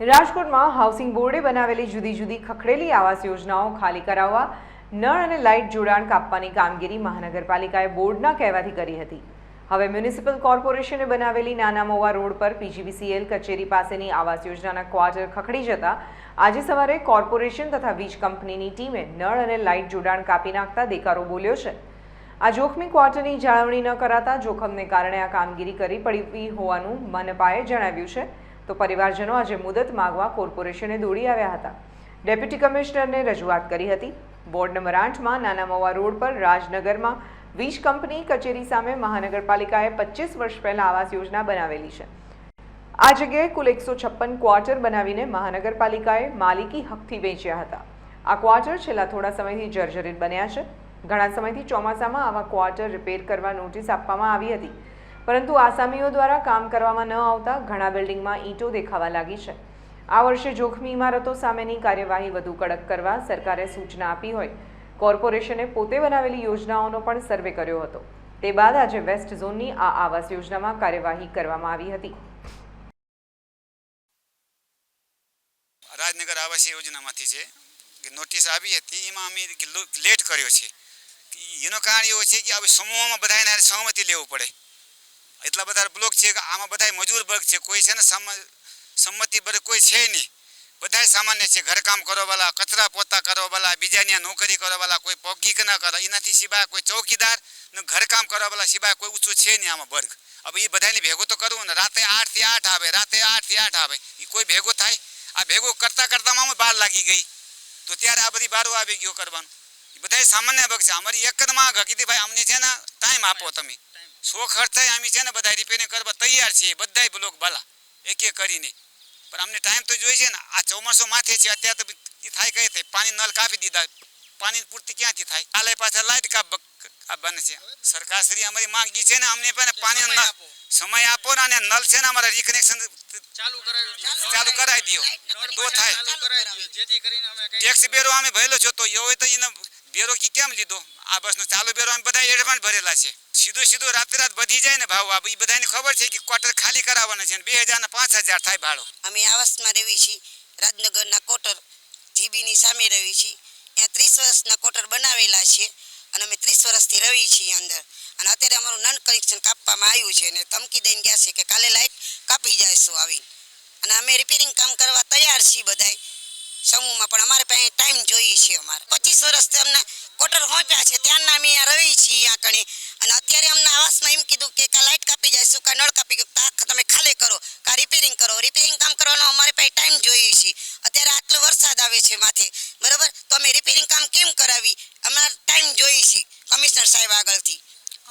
રાજકોટમાં હાઉસિંગ બોર્ડે બનાવેલી જુદી જુદી ખખડેલી આવાસ યોજનાઓ ખાલી કરાવવા નળ અને લાઇટ જોડાણ કાપવાની કામગીરી મહાનગરપાલિકાએ બોર્ડના કહેવાથી કરી હતી. હવે મ્યુનિસિપલ કોર્પોરેશને બનાવેલી નાના મોવા રોડ પર પીજીવીસીએલ કચેરી પાસેની આવાસ યોજનાના ક્વાર્ટર ખખડી જતા આજે સવારે કોર્પોરેશન તથા વીજ કંપનીની ટીમે નળ અને લાઇટ જોડાણ કાપી નાખતા દેકારો બોલ્યો છે. આ જોખમી ક્વાર્ટરની જાળવણી ન કરાતા જોખમને કારણે આ કામગીરી કરી પડી હોવાનું મનપાએ જણાવ્યું છે. તો પરિવારજનો આજે મુદત માગવા કોર્પોરેશને દોડી આવ્યા હતા. ડેપ્યુટી કમિશનરને રજૂઆત કરી હતી. વોર્ડ નંબર આઠમાં નાના મવા રોડ પર રાજનગરમાં વીજ કંપની કચેરી સામે મહાનગરપાલિકાએ પચીસ વર્ષ પહેલાં આવાસ યોજના બનાવેલી છે. આ જગ્યાએ કુલ એકસો છપ્પન ક્વાર્ટર બનાવીને મહાનગરપાલિકાએ માલિકી હકથી વેચ્યા હતા. આ ક્વાર્ટર છેલ્લા થોડા સમયથી જર્જરિત બન્યા છે. ઘણા સમયથી ચોમાસામાં આવા ક્વાર્ટર રિપેર કરવા નોટિસ આપવામાં આવી હતી. પરંતુ આસામીઓ દ્વારા કામ કરવામાં ન આવતા ઘણા બિલ્ડિંગમાં ઈંટો દેખાવા લાગી છે. આ વર્ષે જોખમી ઇમારતો સામેની કાર્યવાહી વધુ કડક કરવા સરકારે સૂચના આપી હોય. કોર્પોરેશને પોતે બનાવેલી યોજનાઓનો પણ સર્વે કર્યો હતો. તે બાદ આજે વેસ્ટ ઝોનની આ આવાસ યોજનામાં કાર્યવાહી કરવામાં આવી હતી. રાજનગર આવાસ યોજનામાંથી છે નોટિસ આવી હતી, એમાં અમે લેટ કર્યો છે. એનો કારણ એવો છે કે હવે સમૂહમાં બધાને સહમતિ લેવું પડે. એટલા બધા બ્લોક છે કે આમાં બધા મજૂર વર્ગ છે. કોઈ છે ને સમ- સંમતિ વર્ગ કોઈ છે નહીં. બધા સામાન્ય છે. ઘરકામ કરવાવાળા, કચરા પોતા કરવાવાળા, બીજાની નોકરી કરવાવાળા, કોઈ પગીક ના કરે. એનાથી સિવાય કોઈ ચોકીદાર ને ઘરકામ કરવાવાળા સિવાય કોઈ ઊંચું છે નહીં આમાં વર્ગ. હવે એ બધાને ભેગો તો કરવું ને. રાતે આઠથી આઠ આવે, રાતે આઠથી આઠ આવે. એ કોઈ ભેગો થાય. આ ભેગો કરતા કરતાં અમે બાર લાગી ગઈ. તો ત્યારે આ બધી બારો આવી ગયો કરવાનું. એ બધા સામાન્ય વર્ગ છે. અમારી એક જ માંગ હતી ભાઈ અમને છે ને ટાઈમ આપો તમે. સો ખર્ચ થાય અમે છે ને બધા રિપેરિંગ કરવા તૈયાર છીએ બધાય બ્લોક ભલા એક એક કરીને. પણ અમને ટાઈમ તો જોઈએ છે ને આ ચોમાસું માથે છે અત્યારે તો થાય કઈ થાય પાણી નળ કાપી દીધા પાણી પૂર્તિ ક્યાંથી થાય? કાલે પાછા લાઈટ કાપ આ બને છે. સરકાર શ્રી અમારી માંગી છે ને અમને પણ પાણી સમય આપો. ને અને નલ છે ને અમારા રિકનેક્શન ચાલુ કરાવી ચાલુ કરાવી દો. તો થાય. ટેક્સ બેરો અમે ભરેલો છો તો એવો હોય તો એને બેરો કી કેમ લીધો? આ બસનો ચાલુ બેરો અમે બધા એડવાન્સ ભરેલા છે. સીધો સીધો રાતે રાત વધી જાય ને ભાવ. એ બધાને ખબર છે કે ક્વાર્ટર ખાલી કરાવવાના છે બે હજાર ને પાંચ હજાર થાય ભાડો. અમે આવાસમાં રહેવી છીએ. રાજનગરના કોટર જીબીની સામે રહી છીએ. ત્યાં ત્રીસ વર્ષના કોટર બનાવેલા છે અને અમે ત્રીસ વર્ષથી રહી છીએ અંદર. અને અત્યારે અમારું નન કનેક્શન કાપવામાં આવ્યું છે અને ધમકી દઈને ગયા છે કે કાલે લાઇટ કાપી જઈશું આવી અને અમે રિપેરિંગ કામ કરવા તૈયાર છીએ બધાય. સમૂહમાં, પણ અમારે પાસે ટાઈમ જોઈએ છે અમારે. પચીસ વર્ષથી અમને કોટર હોંચ્યા છે. ત્યારના અમે અહીંયા રહી છીએ આ કણે. અને અત્યારે અમને આવાસમાં એમ કીધું કે કા લાઇટ કાપી જાય કા નળ કાપી ગયું? તમે ખાલી કરો. કા રિપેરિંગ કરો. રિપેરિંગ કામ કરવાનો અમારે પાસે ટાઈમ જોઈએ છે. અત્યારે આટલો વરસાદ આવે છે માથે. બરાબર? તો અમે રિપેરિંગ કામ કેમ કરાવી? અમારે ટાઈમ જોઈએ છે, કમિશનર સાહેબ આગળથી.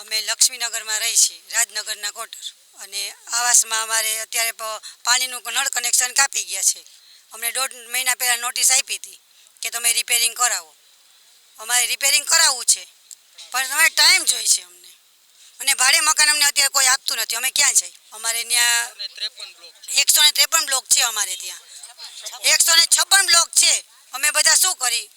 અમે લક્ષ્મીનગરમાં રહી છીએ, રાજનગરના કોટર અને આવાસમાં અમારે અત્યારે પાણીનું નળ કનેક્શન કાપી ગયા છે. અમને દોઢ મહિના પહેલાં નોટિસ આપી હતી કે તમે રિપેરિંગ કરાવો. અમારે રિપેરિંગ કરાવવું છે. પણ તમારે ટાઈમ જોઈએ છે અમને. અને ભાડે મકાન અમને અત્યારે કોઈ આપતું નથી. અમે ક્યાં જઈએ? અમારે ત્યાં એકસો ને ત્રેપન બ્લોક છે અમારે ત્યાં. એકસો ને છપ્પન બ્લોક છે. અમે બધા શું કરી?